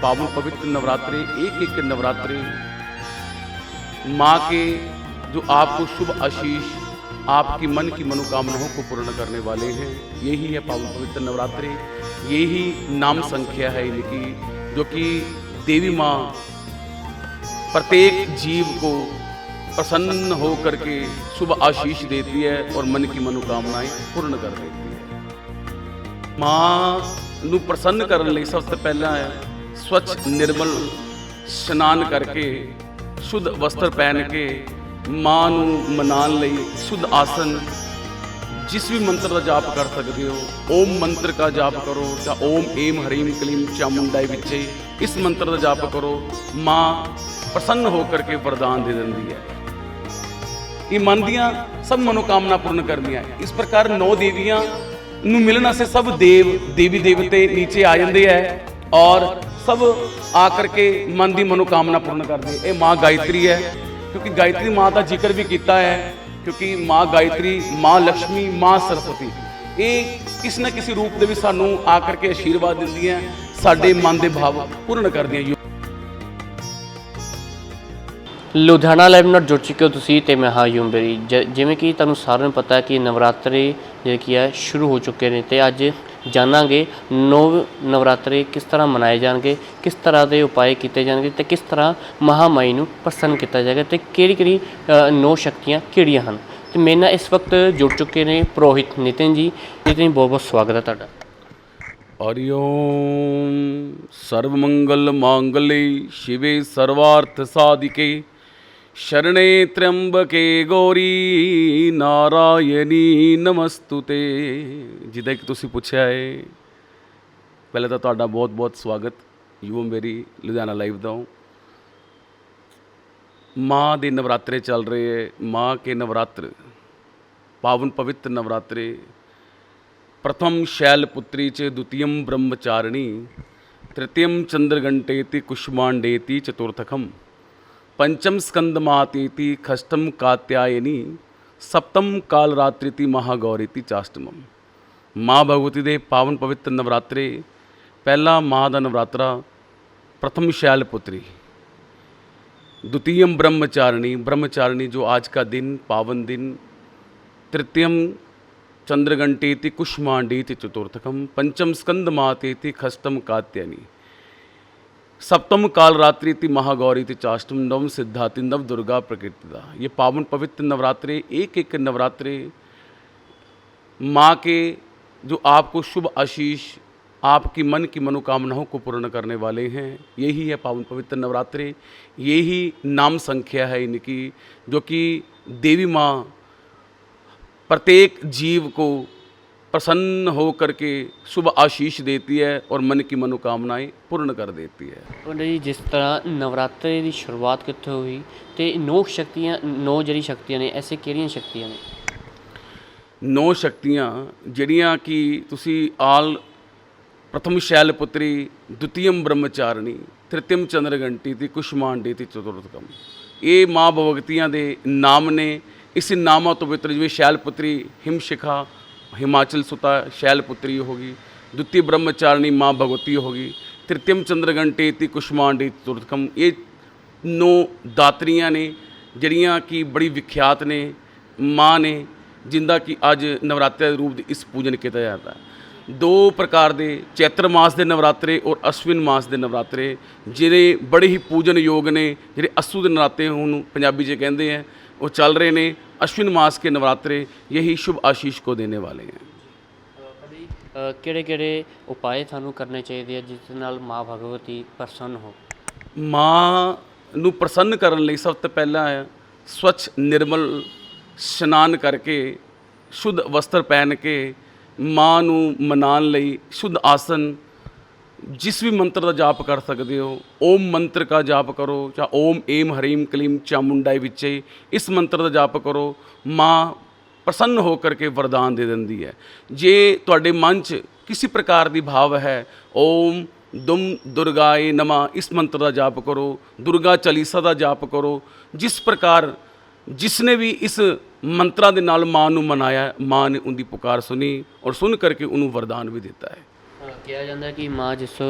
पावन पवित्र नवरात्रे एक एक नवरात्रे माँ के जो आपको शुभ आशीष आपकी मन की मनोकामनाओं को पूर्ण करने वाले हैं यही है पावन पवित्र नवरात्रि यही नाम संख्या है इनकी जो कि देवी माँ प्रत्येक जीव को प्रसन्न हो करके शुभ आशीष देती है और मन की मनोकामनाएं पूर्ण कर देती है ਮਾਂ ਨੂੰ ਪ੍ਰਸੰਨ ਕਰਨ ਲਈ ਸਭ ਤੋਂ ਪਹਿਲਾਂ ਹੈ ਸਵੱਛ, ਨਿਰਮਲ ਇਸ਼ਨਾਨ ਕਰਕੇ, ਸ਼ੁੱਧ ਵਸਤਰ ਪਹਿਨ ਕੇ ਮਾਂ ਨੂੰ ਮਨਾਉਣ ਲਈ ਸ਼ੁੱਧ ਆਸਨ ਜਿਸ ਵੀ ਮੰਤਰ ਦਾ ਜਾਪ ਕਰ ਸਕਦੇ ਹੋ, ਓਮ ਮੰਤਰ ਦਾ ਜਾਪ ਕਰੋ ਜਾਂ ਓਮ ਏਮ ਹਰੀਮ ਕਲੀਮ ਚਾਮੁੰਡਾਈ ਵਿੱਚੇ ਇਸ ਮੰਤਰ ਦਾ ਜਾਪ ਕਰੋ, ਮਾਂ ਪ੍ਰਸੰਨ ਹੋ ਕਰਕੇ ਵਰਦਾਨ ਦੇ ਦਿੰਦੀ ਹੈ। ਇਹ ਮਨ ਦੀਆਂ ਸਭ ਮਨੋਕਾਮਨਾ ਪੂਰਨ ਕਰਦੀਆਂ ਇਸ ਪ੍ਰਕਾਰ ਨੌ ਦੇਵੀਆਂ ਨੂੰ ਮਿਲਣ ਵਾਸਤੇ ਸਭ ਦੇਵ ਦੇਵੀ ਦੇਵਤੇ ਨੀਚੇ ਆ ਜਾਂਦੇ ਹੈ ਔਰ ਸਭ ਆ ਕਰਕੇ ਮਨ ਦੀ ਮਨੋਕਾਮਨਾ ਪੂਰਨ ਕਰਦੇ। ਇਹ ਮਾਂ ਗਾਇਤਰੀ ਹੈ, ਕਿਉਂਕਿ ਗਾਇਤਰੀ ਮਾਂ ਦਾ ਜ਼ਿਕਰ ਵੀ ਕੀਤਾ ਹੈ, ਕਿਉਂਕਿ ਮਾਂ ਗਾਇਤਰੀ, ਮਾਂ ਲక్ష్ਮੀ ਮਾਂ ਸਰਸਵਤੀ। ਇਹ ਕਿਸ ਨਾ ਕਿਸੇ ਰੂਪ ਦੇ ਵਿੱਚ ਸਾਨੂੰ ਆ ਕਰਕੇ ਆਸ਼ੀਰਵਾਦ ਦਿੰਦੀਆਂ ਸਾਡੇ ਮਨ ਦੇ ਭਾਵ ਪੂਰਨ ਕਰਦੀਆਂ ਲੁਧਿਆਣਾ ਲਾਈਵ ਨਾਲ ਜੁੜ ਚੁੱਕੇ ਹੋ ਤੁਸੀਂ ਤੇ ਮੈਂ ਹਾਂ ਯੂਮਬੇਰੀ ਜ- ਜਿਵੇਂ ਕਿ ਤੁਹਾਨੂੰ ਸਾਰਿਆਂ ਨੂੰ ਪਤਾ ਹੈ ਕਿ ਨਵਰਾਤਰੇ ਜਿਹੜੀ ਕੀ ਹੈ, ਸ਼ੁਰੂ ਹੋ ਚੁੱਕੇ ਨੇ ਤੇ ਅੱਜ ਜਾਣਾਂਗੇ, ਨੌ ਨਵਰਾਤਰੇ ਕਿਸ ਤਰ੍ਹਾਂ ਮਨਾਏ ਜਾਣਗੇ, ਕਿਸ ਤਰ੍ਹਾਂ ਦੇ ਉਪਾਏ ਕੀਤੇ ਜਾਣਗੇ ਤੇ ਕਿਸ ਤਰ੍ਹਾਂ ਮਹਾਮਾਈ ਨੂੰ ਪ੍ਰਸੰਨ ਕੀਤਾ ਜਾਏਗਾ ਤੇ ਕਿਹੜੀ ਕਿਹੜੀ ਨੌ ਸ਼ਕਤੀਆਂ ਕਿਹੜੀਆਂ ਹਨ? ਤੇ ਮੇਰੇ ਨਾਲ ਇਸ ਵਕਤ ਜੁੜ ਚੁੱਕੇ ਨੇ ਪ੍ਰੋਹਿਤ ਨਿਤਿਨ ਜੀ। ਨਿਤਿਨ ਬਹੁਤ ਬਹੁਤ ਸਵਾਗਤ ਹੈ ਤੁਹਾਡਾ। ਹਰਿਓਮ ਸਰਵ ਮੰਗਲ ਮੰਗਲੇ, ਸ਼ਿਵੇ ਸਰਵਾਰਥ ਸਾਧਿਕੇ शरणे त्र्यंबके गौरी ਨਾਰਾਇਣੀ ਨਮਸਤੁਤੇ ਜਿੱਦਾਂ ਕਿ ਤੁਸੀਂ ਪੁੱਛਿਆ ਹੈ ਪਹਿਲੇ ਤਾਂ ਤੁਹਾਡਾ ਬਹੁਤ ਬਹੁਤ ਸਵਾਗਤ ਯੂ ਮੇਰੀ ਲੁਧਿਆਣਾ ਲਾਈਵ ਦਾ ਮਾਂ ਦੇ ਨਵਰਾਤਰੇ ਚੱਲ ਰਹੇ ਹੈ ਮਾਂ ਕੇ ਨਵਰਾਤਰ ਪਾਵਨ ਪਵਿੱਤਰ ਨਵਰਾਤਰੇ प्रथम शैलपुत्री च द्वितीयं ब्रह्मचारिणी तृतीयं चंद्रघंटेति कुष्मांडेति चतुर्थकम पंचम పంచం స్కందమాతీతి కష్టం కాత్యాయని సప్తం కాలరాత్రితి મહાગૌરીતિ ચાષ્ટમમ મા ભગવતી દે પાવન પવિત્ર નવરાત્રે પહેલા મહાનવરાત્રા પ્રથમ શૈલપુત્રી દ્વિતીયમ બ્રહ્મચારિણી બ્રહ્મચારિણી જો આજ કા દિન પાવન દિન તૃતીયમ ચંદ્રઘંટેતિ કુષ્માંડીતિ ચતુર્થકમ પંચમ સ્કંદમાતેતિ ખષ્ટમ કાત્યાની सप्तम काल रात्रि थी महागौरी थी चाष्टम नवम सिद्धाति नव दुर्गा प्रकृति दा ये पावन पवित्र नवरात्रे एक एक नवरात्रे, माँ के जो आपको शुभ आशीष, आपकी मन की मनोकामनाओं को पूर्ण करने वाले हैं, यही है पावन पवित्र नवरात्रे। यही नाम संख्या है इनकी, जो कि देवी माँ प्रत्येक जीव को प्रसन्न हो करके शुभ आशीष देती है और मन की मनोकामनाएं पूर्ण कर देती है ਉਹਨਾਂ ਜੀ ਜਿਸ ਤਰ੍ਹਾਂ ਨਵਰਾਤਰੇ ਦੀ ਸ਼ੁਰੂਆਤ ਕਿੱਥੋਂ ਹੋਈ ਤੇ ਨੌ ਸ਼ਕਤੀਆਂ ਨੌ ਜਿਹੜੀ ਸ਼ਕਤੀਆਂ ਨੇ ਐਸੇ ਕਿਹੜੀਆਂ ਸ਼ਕਤੀਆਂ ਨੇ ਨੌ ਸ਼ਕਤੀਆਂ ਜਿਹੜੀਆਂ ਕਿ ਤੁਸੀਂ ਆਲ ਪ੍ਰਥਮ ਸ਼ੈਲਪੁਤਰੀ ਦੁਤੀਯਮ ਬ੍ਰਹਮਚਾਰਿਣੀ ਤ੍ਰਿਤਿਯਮ ਚੰਦਰਗੰਟੀ ਤੇ ਕੁਸ਼ਮਾਂਡੀ ਤੇ ਚਤੁਰਥਕਮ ਇਹ ਮਾਂ ਭਗਵਤੀਆਂ ਦੇ ਨਾਮ ਨੇ ਇਸ ਨਾਮਾਂ ਤੋਂ ਪਵਿੱਤਰ ਜਿਵੇਂ ਸ਼ੈਲਪੁਤਰੀ ਹਿਮਸ਼ਿਖਾ ਹਿਮਾਚਲ ਸੁਤਾ ਸ਼ੈਲਪੁਤਰੀ ਹੋਗੀ ਦੁਤੀ ਬ੍ਰਹਮਚਾਰਿਣੀ ਮਾਂ ਭਗਵਤੀ ਹੋਗੀ ਤ੍ਰਿਤਿਮ ਚੰਦਰਗੰਟੀ ਤੇ ਕੁਸ਼ਮਾਂਡੀ ਚਤੁਰਥਕਮ ਇਹ ਨੌ ਦਾਤਰੀਆਂ ਨੇ ਜਿਹੜੀਆਂ ਕਿ ਬੜੀ ਵਿਖਿਆਤ ਨੇ ਮਾਂ ਨੇ ਜਿੰਦਾ ਕਿ ਅੱਜ ਨਵਰਾਤਰੇ ਦੇ ਰੂਪ ਇਸ ਪੂਜਨ ਕੀਤਾ ਜਾਂਦਾ ਦੋ ਪ੍ਰਕਾਰ ਦੇ ਚੈਤਰ ਮਾਸ ਦੇ ਨਵਰਾਤਰੇ ਔਰ ਅਸ਼ਵਿਨ ਮਾਸ ਦੇ ਨਵਰਾਤਰੇ ਜਿਹੜੇ ਬੜੇ ਹੀ ਪੂਜਨ ਯੋਗ ਨੇ ਜਿਹੜੇ ਅਸੂ ਦੇ ਨਰਾਤੇ ਹੁਣ ਪੰਜਾਬੀ 'ਚ ਕਹਿੰਦੇ ਆ ਉਹ ਚੱਲ ਰਹੇ ਨੇ। ਅਸ਼ਵਿਨ ਮਾਸ ਕੇ ਨਵਰਾਤਰੇ ਯਹੀ ਸ਼ੁਭ ਆਸ਼ੀਸ਼ ਕੋ ਦੇਣੇ ਵਾਲੇ हैं ਕਿਹੜੇ ਕਿਹੜੇ ਉਪਾਅ ਸਾਨੂੰ ਕਰਨੇ ਚਾਹੀਦੇ ਆ ਜਿਸ ਨਾਲ ਮਾਂ ਭਗਵਤੀ ਪ੍ਰਸੰਨ ਹੋ? ਮਾਂ ਨੂੰ ਪ੍ਰਸੰਨ ਕਰਨ ਲਈ ਸਭ ਤੋਂ ਪਹਿਲਾਂ ਸਵੱਛ ਨਿਰਮਲ ਇਸ਼ਨਾਨ ਕਰਕੇ ਸ਼ੁੱਧ ਵਸਤਰ ਪਹਿਨ ਕੇ ਮਾਂ ਨੂੰ ਮਨਾਉਣ ਲਈ ਸ਼ੁੱਧ ਆਸਨ ਜਿਸ ਵੀ ਮੰਤਰ ਦਾ ਜਾਪ ਕਰ ਸਕਦੇ ਹੋ, ਓਮ ਮੰਤਰ ਦਾ ਜਾਪ ਕਰੋ, ਜਾਂ ਓਮ ਏਮ ਹਰੀਮ ਕਲੀਮ ਚਾਮੁੰਡਾਈ ਵਿੱਚੇ ਇਸ ਮੰਤਰ ਦਾ ਜਾਪ ਕਰੋ, ਮਾਂ ਪ੍ਰਸੰਨ ਹੋ ਕਰਕੇ ਵਰਦਾਨ ਦੇ ਦਿੰਦੀ ਹੈ। ਜੇ ਤੁਹਾਡੇ ਮਨ 'ਚ ਕਿਸੇ ਪ੍ਰਕਾਰ ਦੀ ਭਾਵ ਹੈ, ਓਮ ਦੁਮ ਦੁਰਗਾਏ ਨਮਾ, ਇਸ ਮੰਤਰ ਦਾ ਜਾਪ ਕਰੋ, ਦੁਰਗਾ ਚਾਲੀਸਾ ਦਾ ਜਾਪ ਕਰੋ, ਜਿਸ ਪ੍ਰਕਾਰ ਜਿਸ ਨੇ ਵੀ ਇਸ ਮੰਤਰਾਂ ਦੇ ਨਾਲ ਮਾਂ ਨੂੰ ਮਨਾਇਆ, ਮਾਂ ਨੇ ਉਹਦੀ ਪੁਕਾਰ ਸੁਣੀ ਔਰ ਸੁਣ ਕਰਕੇ ਉਹਨੂੰ ਵਰਦਾਨ ਵੀ ਦਿੱਤਾ ਹੈ। ਕਿਹਾ ਜਾਂਦਾ ਕਿ ਮਾਂ ਜਿਸ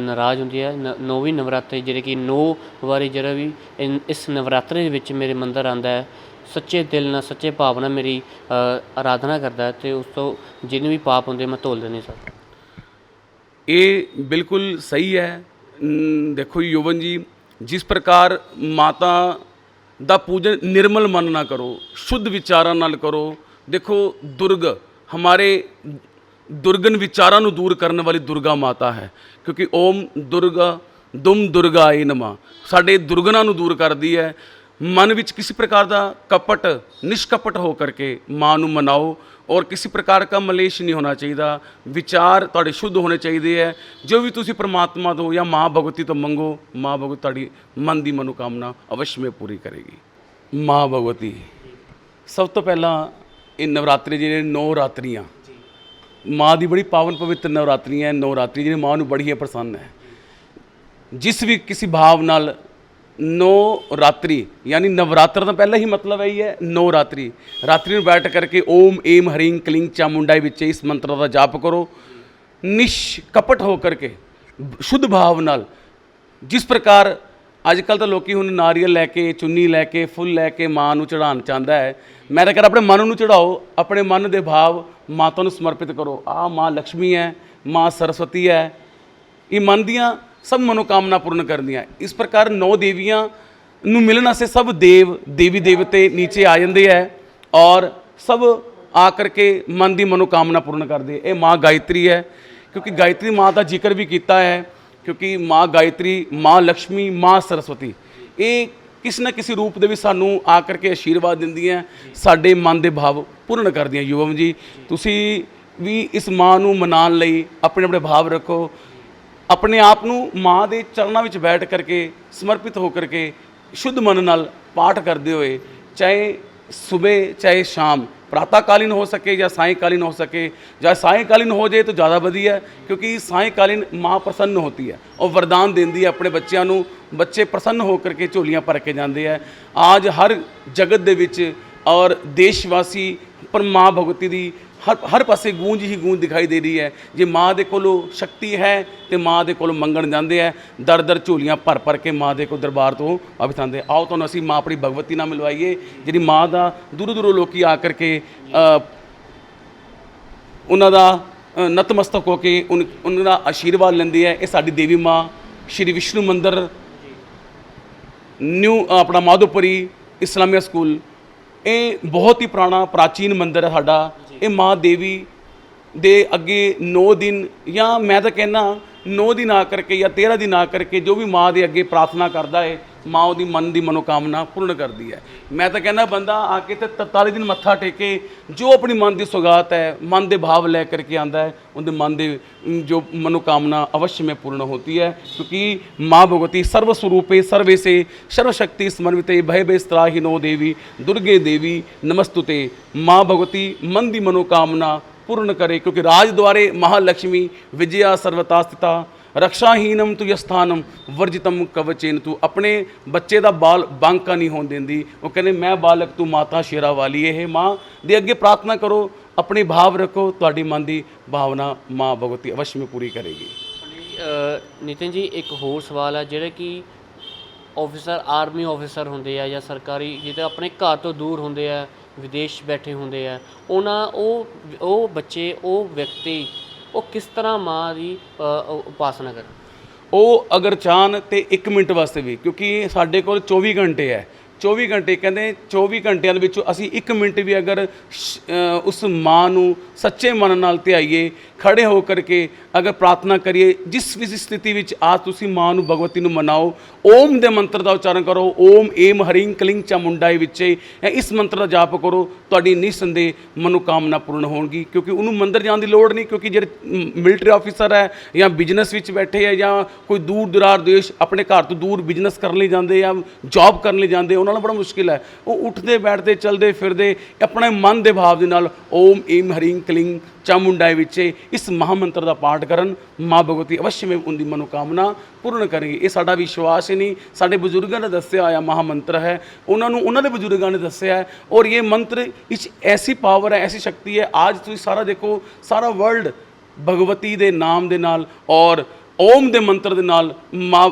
ਨਾਰਾਜ਼ ਹੁੰਦੀ ਹੈ ਨ- ਨੌਵੀਂ ਨਵਰਾਤਰੀ ਜਿਹੜੇ ਕਿ ਨੌ ਵਾਰੀ ਜਿਹੜਾ ਵੀ ਇਨ- ਇਸ ਨਵਰਾਤਰੇ ਦੇ ਵਿੱਚ ਮੇਰੇ ਮੰਦਰ ਆਉਂਦਾ ਹੈ ਸੱਚੇ ਦਿਲ ਨਾਲ ਸੱਚੇ ਭਾਵ ਨਾਲ ਮੇਰੀ ਅਰਾਧਨਾ ਕਰਦਾ ਹੈ ਤੇ ਉਸ ਤੋਂ ਜਿੰਨੇ ਵੀ ਪਾਪ ਹੁੰਦੇ ਮੈਂ ਧੋਲ ਦਿੰਦੀ ਸਰ ਇਹ ਬਿਲਕੁਲ ਸਹੀ ਹੈ। ਅਮ, ਦੇਖੋ ਯੋਵਨ ਜੀ ਜਿਸ ਪ੍ਰਕਾਰ ਮਾਤਾ ਦਾ ਪੂਜਨ ਨਿਰਮਲ ਮਨ ਨਾਲ ਕਰੋ ਸ਼ੁੱਧ ਵਿਚਾਰਾਂ ਨਾਲ ਕਰੋ ਦੇਖੋ ਦੁਰਗ ਹਮਾਰੇ ਦੁਰਗਨ ਵਿਚਾਰਾਂ ਨੂੰ ਦੂਰ ਕਰਨ ਵਾਲੀ ਦੁਰਗਾ ਮਾਤਾ ਹੈ, ਕਿਉਂਕਿ ਓਮ ਦੁਰਗਾ, ਦੁਮ ਦੁਰਗਾਏ ਨਮਾ। ਸਾਡੇ ਦੁਰਗਨਾਂ ਨੂੰ ਦੂਰ ਕਰਦੀ ਹੈ। ਮਨ ਵਿੱਚ ਕਿਸੇ ਪ੍ਰਕਾਰ ਦਾ ਕਪਟ, ਨਿਸ਼ਕਪਟ ਹੋ ਕਰਕੇ ਮਾਂ ਨੂੰ ਮਨਾਓ, ਔਰ ਕਿਸੇ ਪ੍ਰਕਾਰ ਦਾ ਮਲੇਸ਼ ਨਹੀਂ ਹੋਣਾ ਚਾਹੀਦਾ। ਵਿਚਾਰ ਤੁਹਾਡੇ ਸ਼ੁੱਧ ਹੋਣੇ ਚਾਹੀਦੇ ਹੈ। ਜੋ ਵੀ ਤੁਸੀਂ ਪ੍ਰਮਾਤਮਾ ਤੋਂ ਜਾਂ ਮਾਂ ਭਗਵਤੀ ਤੋਂ ਮੰਗੋ, ਮਾਂ ਭਗਵਤੀ ਤੁਹਾਡੀ ਮਨ ਦੀ ਮਨੋਕਾਮਨਾ ਅਵਸ਼ਯ ਪੂਰੀ ਕਰੇਗੀ। ਮਾਂ ਭਗਵਤੀ, ਸਭ ਤੋਂ ਪਹਿਲਾਂ ਇਹ ਨਵਰਾਤਰੀ ਜਿਹੜੇ ਨੌ ਰਾਤਰੀਆਂ ਮਾਂ ਦੀ ਬੜੀ ਪਾਵਨ ਪਵਿੱਤਰ ਨਵਰਾਤਰੀ ਹੈ, ਨਵਰਾਤਰੀ ਜਿਹੜੀ ਮਾਂ ਨੂੰ ਬੜੀ ਹੀ ਪ੍ਰਸੰਨ ਹੈ। ਜਿਸ ਵੀ ਕਿਸੇ ਭਾਵ ਨਾਲ ਨੌ ਰਾਤਰੀ ਯਾਨੀ ਨਵਰਾਤਰ ਦਾ ਪਹਿਲਾ ਹੀ ਮਤਲਬ ਹੈ ਹੀ ਹੈ ਨੌ ਰਾਤਰੀ ਰਾਤਰੀ ਨੂੰ ਬੈਠ ਕਰਕੇ ਓਮ, ਏਮ, ਹਰੀਂ ਕਲਿੰਗ ਚਾਮੁੰਡਾਈ ਵਿੱਚ ਇਸ ਮੰਤਰ ਦਾ ਜਾਪ ਕਰੋ। ਨਿਸ਼ਕਪਟ ਹੋ ਕਰਕੇ, ਸ਼ੁੱਧ ਭਾਵ ਨਾਲ, ਜਿਸ ਪ੍ਰਕਾਰ ਅੱਜ ਕੱਲ ਤਾਂ ਲੋਕੀ ਹੁਣ ਨਾਰੀਅਲ ਲੈ ਕੇ, ਚੁੰਨੀ ਲੈ ਕੇ, ਫੁੱਲ ਲੈ ਕੇ ਮਾਂ ਨੂੰ ਚੜਾਉਣ ਚਾਹੁੰਦਾ ਹੈ। ਮੈਂ ਤਾਂ ਕਹਿੰਦਾ ਆਪਣੇ ਮਨ ਨੂੰ ਚੜਾਓ ਆਪਣੇ ਮਨ ਦੇ ਭਾਵ ਮਾਤਾ ਨੂੰ ਸਮਰਪਿਤ ਕਰੋ। ਆ ਮਾਂ ਲక్ష్ਮੀ ਹੈ, ਮਾਂ ਸਰਸਵਤੀ ਹੈ। ਇਹ ਮਨ ਦੀਆਂ ਸਭ ਮਨੋਕਾਮਨਾ ਪੂਰਨ ਕਰਦੀਆਂ ਇਸ ਪ੍ਰਕਾਰ ਨੌ ਦੇਵੀਆਂ ਨੂੰ ਮਿਲਣ ਵਾਸਤੇ ਸਭ ਦੇਵ, ਦੇਵੀ ਦੇਵਤੇ ਨੀਚੇ ਆ ਜਾਂਦੇ ਹੈ ਔਰ ਸਭ ਆ ਕਰਕੇ ਮਨ ਦੀ ਮਨੋਕਾਮਨਾ ਪੂਰਨ ਕਰਦੇ ਇਹ ਮਾਂ ਗਾਇਤਰੀ ਹੈ, ਕਿਉਂਕਿ ਗਾਇਤਰੀ ਮਾਂ ਦਾ ਜ਼ਿਕਰ ਵੀ ਕੀਤਾ ਹੈ। ਕਿਉਂਕਿ ਮਾਂ ਗਾਇਤਰੀ, ਮਾਂ ਲక్ష్ਮੀ ਮਾਂ ਸਰਸਵਤੀ, ਇਹ ਕਿਸੇ ਨਾ ਕਿਸੇ ਰੂਪ ਦੇ ਵਿੱਚ ਸਾਨੂੰ ਆ ਕਰਕੇ ਆਸ਼ੀਰਵਾਦ ਦਿੰਦੀਆਂ, ਸਾਡੇ ਮਨ ਦੇ ਭਾਵ ਪੂਰਨ ਕਰਦੀਆਂ। ਯੁਵਮ ਜੀ, ਤੁਸੀਂ ਵੀ ਇਸ ਮਾਂ ਨੂੰ ਮਨਾਉਣ ਲਈ ਆਪਣੇ ਆਪਣੇ ਭਾਵ ਰੱਖੋ, ਆਪਣੇ ਆਪ ਨੂੰ ਮਾਂ ਦੇ ਚਰਨਾਂ ਵਿੱਚ ਬੈਠ ਕਰਕੇ, ਸਮਰਪਿਤ ਹੋ ਕਰਕੇ, ਸ਼ੁੱਧ ਮਨ ਨਾਲ ਪਾਠ ਕਰਦੇ ਹੋਏ, ਚਾਹੇ ਸਵੇਰ, ਚਾਹੇ ਸ਼ਾਮ प्रातःकालीन ਹੋ ਸਕੇ ਜਾਂ ਸਾਇਕਾਲੀਨ ਹੋ ਸਕੇ, ਜਾਂ ਸਾਇਕਾਲੀਨ ਹੋ ਜੇ ਤਾਂ ਜ਼ਿਆਦਾ ਵਧੀਆ ਕਿਉਂਕਿ ਸਾਇਕਾਲੀਨ ਮਾਂ ਪ੍ਰਸੰਨ ਹੁੰਦੀ ਹੈ। ਉਹ ਵਰਦਾਨ ਦਿੰਦੀ ਹੈ ਆਪਣੇ ਬੱਚਿਆਂ ਨੂੰ, ਬੱਚੇ ਪ੍ਰਸੰਨ ਹੋ ਕਰਕੇ ਝੋਲੀਆਂ ਭਰ ਕੇ ਜਾਂਦੇ ਆ ਆਜ ਹਰ ਜਗਤ ਦੇ ਵਿੱਚ ਔਰ ਦੇਸ਼ਵਾਸੀ ਪਰ ਮਾਂ ਭਗਤੀ ਦੀ ਹਰ ਹਰ ਪਾਸੇ ਗੂੰਜ ਹੀ ਗੂੰਜ ਦਿਖਾਈ ਦੇ ਰਹੀ ਹੈ। ਜੇ ਮਾਂ ਦੇ ਕੋਲੋਂ ਸ਼ਕਤੀ ਹੈ ਤੇ ਮਾਂ ਦੇ ਕੋਲੋਂ ਮੰਗਣ ਜਾਂਦੇ ਹੈ। ਦਰ ਦਰ ਝੋਲੀਆਂ ਭਰ ਭਰ ਕੇ ਮਾਂ ਦੇ ਕੋਲ ਦਰਬਾਰ ਤੋਂ ਅਭਿਥਾਂਦੇ ਆਓ ਤੁਹਾਨੂੰ ਅਸੀਂ ਮਾਂ ਆਪਣੀ ਭਗਵਤੀ ਨਾਲ ਮਿਲਵਾਈਏ, ਜਿਹੜੀ ਮਾਂ ਦਾ ਦੂਰੋਂ ਦੂਰੋਂ ਲੋਕੀ ਆ ਕਰਕੇ ਉਹਨਾਂ ਦਾ ਨਤਮਸਤਕ ਹੋ ਕੇ ਉਨ- ਉਹਨਾਂ ਦਾ ਆਸ਼ੀਰਵਾਦ ਲੈਂਦੀ ਹੈ। ਇਹ ਸਾਡੀ ਦੇਵੀ ਮਾਂ ਸ਼੍ਰੀ ਵਿਸ਼ਨੂੰ ਮੰਦਿਰ, ਨਿਊ, ਆਪਣਾ ਮਾਧੋਪੁਰੀ ਇਸਲਾਮੀਆ ਸਕੂਲ। ਇਹ ਬਹੁਤ ਹੀ ਪੁਰਾਣਾ, ਪ੍ਰਾਚੀਨ ਮੰਦਿਰ ਹੈ ਸਾਡਾ। ਇਹ ਮਾਂ ਦੇਵੀ ਦੇ ਅੱਗੇ 9 ਦਿਨ ਜਾਂ ਮੈਂ ਤਾਂ ਕਹਿੰਦਾ 9 ਦਿਨ ਆ ਕਰਕੇ ਜਾਂ 13 ਦਿਨ ਆ ਕਰਕੇ ਜੋ ਵੀ ਮਾਂ ਦੇ ਅੱਗੇ ਪ੍ਰਾਰਥਨਾ ਕਰਦਾ ਹੈ ਮਾਂ ਉਹਦੀ ਮਨ ਦੀ ਮਨੋਕਾਮਨਾ ਪੂਰਨ ਕਰਦੀ ਹੈ ਮੈਂ ਤਾਂ ਕਹਿੰਦਾ ਬੰਦਾ ਆ ਕੇ ਤੇ 43 ਦਿਨ ਮੱਥਾ ਟੇਕੇ ਜੋ ਆਪਣੀ ਮਨ ਦੀ ਸੁਗਾਤ ਹੈ ਮਨ ਦੇ ਭਾਵ ਲੈ ਕਰਕੇ ਆਂਦਾ ਹੈ ਉਹਦੇ ਮਨ ਦੇ ਜੋ ਮਨੋਕਾਮਨਾ ਅਵश्य में पूर्ण होती है क्योंकि माँ भगवती सर्वस्वरूपे सर्वे से सर्वशक्ति समन्विते भय भय त्राहिनो देवी दुर्गे देवी नमस्तुते माँ भगवती मन दी मनोकामना पूर्ण करे क्योंकि राज द्वारे महालक्ष्मी विजया सर्वता स्थिता ਰਕਸ਼ਾਹੀਨਮ ਤੂ ਯਸਥਾਨਮ ਵਰਜਿਤਮ ਕਵਚੇਨ ਤੂ ਆਪਣੇ ਬੱਚੇ ਦਾ ਬਾਲ ਬਾਂਕਾ ਨਹੀਂ ਹੋਣ ਦਿੰਦੀ ਉਹ ਕਹਿੰਦੇ ਮੈਂ ਬਾਲਕ ਤੂੰ ਮਾਤਾ ਸ਼ੇਰਾ ਵਾਲੀ ਇਹ ਮਾਂ ਦੇ ਅੱਗੇ ਪ੍ਰਾਰਥਨਾ ਕਰੋ ਆਪਣੇ ਭਾਵ ਰੱਖੋ ਤੁਹਾਡੀ ਮਨ ਦੀ ਭਾਵਨਾ ਮਾਂ ਭਗਵਤੀ ਅਵਸ਼ਯ ਮੇ ਪੂਰੀ ਕਰੇਗੀ ਨਿਤਿਨ ਜੀ ਇੱਕ ਹੋਰ ਸਵਾਲ ਹੈ ਜਿਹੜੇ ਕਿ ਆਫੀਸਰ ਆਰਮੀ ਆਫੀਸਰ ਹੁੰਦੇ ਆ ਜਾਂ ਸਰਕਾਰੀ ਜਿਹਦੇ ਆਪਣੇ ਘਰ ਤੋਂ ਦੂਰ ਹੁੰਦੇ ਆ ਵਿਦੇਸ਼ ਬੈਠੇ ਹੁੰਦੇ ਆ ਉਹਨਾਂ ਉਹ ਉਹ ਬੱਚੇ ਉਹ ਵਿਅਕਤੀ ਉਹ ਕਿਸ ਤਰ੍ਹਾਂ ਮਾਂ ਦੀ ਅ, ਉਪਾਸਨਾ ਕਰਨ ਉਹ ਅਗਰ ਚਾਹਨ ਤੇ 1 ਮਿੰਟ ਵਾਸਤੇ ਵੀ ਕਿਉਂਕਿ ਸਾਡੇ ਕੋਲ 24 ਘੰਟੇ ਹੈ। 24 ਘੰਟੇ ਕਹਿੰਦੇ 24 ਘੰਟਿਆਂ ਦੇ ਵਿੱਚੋਂ ਅਸੀਂ 1 ਮਿੰਟ ਵੀ ਅਗਰ ਸ਼- ਅ, ਉਸ ਮਾਂ ਨੂੰ ਸੱਚੇ ਮਨ ਨਾਲ ਧਿਆਈਏ ਖੜੇ ਹੋ ਕਰਕੇ ਅਗਰ ਪ੍ਰਾਰਥਨਾ ਕਰੀਏ, ਜਿਸ ਵੀ ਸਥਿਤੀ ਵਿੱਚ ਆ ਤੁਸੀਂ ਮਾਂ ਨੂੰ ਭਗਵਤੀ ਨੂੰ ਮਨਾਓ, ਓਮ ਦੇ ਮੰਤਰ ਦਾ ਉਚਾਰਨ ਕਰੋ, ਓਮ ਏਮ ਹਰਿੰ ਕਲਿੰਗ ਚਾਮੁੰਡਾਈ ਵਿੱਚ, ਜਾਂ ਇਸ ਮੰਤਰ ਦਾ ਜਾਪ ਕਰੋ, ਤੁਹਾਡੀ ਨਿਸੰਦੇ ਮਨੋਕਾਮਨਾ ਪੂਰਨ ਹੋਣਗੀ, ਕਿਉਂਕਿ ਉਹਨੂੰ ਮੰਦਰ ਜਾਣ ਦੀ ਲੋੜ ਨਹੀਂ, ਕਿਉਂਕਿ ਜਿਹੜੇ ਮਿਲਟਰੀ ਆਫੀਸਰ ਹੈ, ਜਾਂ ਬਿਜ਼ਨਸ ਵਿੱਚ ਬੈਠੇ ਹੈ, ਜਾਂ ਕੋਈ ਦੂਰ ਦੁਰਾਰ ਦੇਸ਼ ਆਪਣੇ ਘਰ ਤੋਂ ਦੂਰ ਬਿਜ਼ਨਸ ਕਰਨ ਲਈ ਜਾਂਦੇ ਜਾਂ ਜੌਬ ਕਰਨ ਲਈ ਜਾਂਦੇ, ਉਹਨਾਂ ਨਾਲ ਬੜਾ ਮੁਸ਼ਕਿਲ ਹੈ। ਉਹ ਉੱਠਦੇ, ਬੈਠਦੇ, ਚਲਦੇ, ਫਿਰਦੇ, ਆਪਣੇ ਮਨ ਦੇ ਭਾਵ ਦੇ ਨਾਲ ਓਮ ਏਮ ਹਰਿੰ ਕਲਿੰਗ ਚਾਮੁੰਡਾਈ ਵਿੱਚ ਇਸ ਮਹਾਮੰਤਰ ਦਾ ਪਾਠ ਕਰਨ ਮਾਂ ਭਗਵਤੀ ਅਵਸ਼ਯ ਮੇ ਉਹਦੀ ਮਨੋਕਾਮਨਾ ਪੂਰਨ ਕਰੀ ਇਹ ਸਾਡਾ ਵਿਸ਼ਵਾਸ ਹੀ ਨਹੀਂ। ਸਾਡੇ ਬਜ਼ੁਰਗਾਂ ਨੇ ਦੱਸਿਆ ਆਇਆ ਮਹਾਮੰਤਰ ਹੈ। ਉਹਨਾਂ ਨੂੰ, ਉਹਨਾਂ ਦੇ ਬਜ਼ੁਰਗਾਂ ਨੇ ਦੱਸਿਆ ਹੈ। ਔਰ ਇਹ ਮੰਤਰ ਇਸ, ਐਸੀ ਪਾਵਰ ਹੈ, ਐਸੀ ਸ਼ਕਤੀ ਹੈ। ਅੱਜ ਤੁਸੀਂ ਸਾਰਾ ਦੇਖੋ, ਸਾਰਾ ਵਰਲਡ ਭਗਵਤੀ ਦੇ ਨਾਮ ਦੇ ਨਾਲ ਔਰ ਓਮ ਦੇ ਮੰਤਰ ਦੇ ਨਾਲ ਮਾ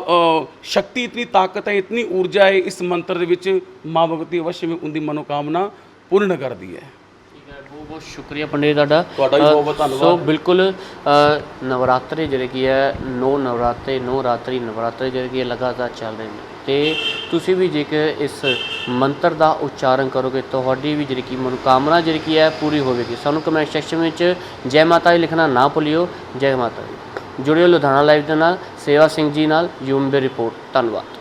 ਸ਼ਕਤੀ ਇਤਨੀ ਤਾਕਤ ਹੈ, ਇਤਨੀ ਊਰਜਾ ਹੈ, ਇਸ ਮੰਤਰ ਦੇ ਵਿੱਚ ਮਾਂ ਭਗਵਤੀ ਅਵਸ਼ਯ ਮੇ ਉਹਦੀ ਮਨੋਕਾਮਨਾ ਪੂਰਨ ਕਰਦੀ ਹੈ। ਬਹੁਤ ਸ਼ੁਕਰੀਆ ਪੰਡਿਤ ਤੁਹਾਡਾ। ਤੁਹਾਡਾ ਵੀ ਬਹੁਤ ਬਹੁਤ ਧੰਨਵਾਦ। ਸੋ ਬਿਲਕੁਲ ਨਵਰਾਤਰੇ ਜਿਹੜੇ ਕੀ ਹੈ ਨੌ ਨਵਰਾਤੇ ਨੌ ਰਾਤਰੀ ਨਵਰਾਤਰੇ ਜਿਹੜੇ ਕੀ ਹੈ ਲਗਾਤਾਰ ਚੱਲ ਰਹੇ ਨੇ। ਤੇ ਤੁਸੀਂ ਵੀ ਜੇਕਰ ਇਸ ਮੰਤਰ ਦਾ ਉਚਾਰਨ ਕਰੋਗੇ ਤੁਹਾਡੀ ਵੀ ਜਿਹੜੀ ਕੀ ਮਨੋਕਾਮਨਾ ਜਿਹੜੀ ਕੀ ਹੈ ਪੂਰੀ ਹੋਵੇਗੀ। ਸਾਨੂੰ ਕਮੈਂਟ ਸੈਕਸ਼ਨ ਵਿੱਚ ਜੈ ਮਾਤਾ ਦੀ ਲਿਖਣਾ ਨਾ ਭੁੱਲਿਓ। ਜੈ ਮਾਤਾ ਦੀ। ਜੁੜਿਓ ਲੁਧਿਆਣਾ ਲਾਈਵ ਦੇ ਨਾਲ। ਸੇਵਾ ਸਿੰਘ ਜੀ ਨਾਲ। ਯੂਮਬੇ ਰਿਪੋਰਟ ਧੰਨਵਾਦ।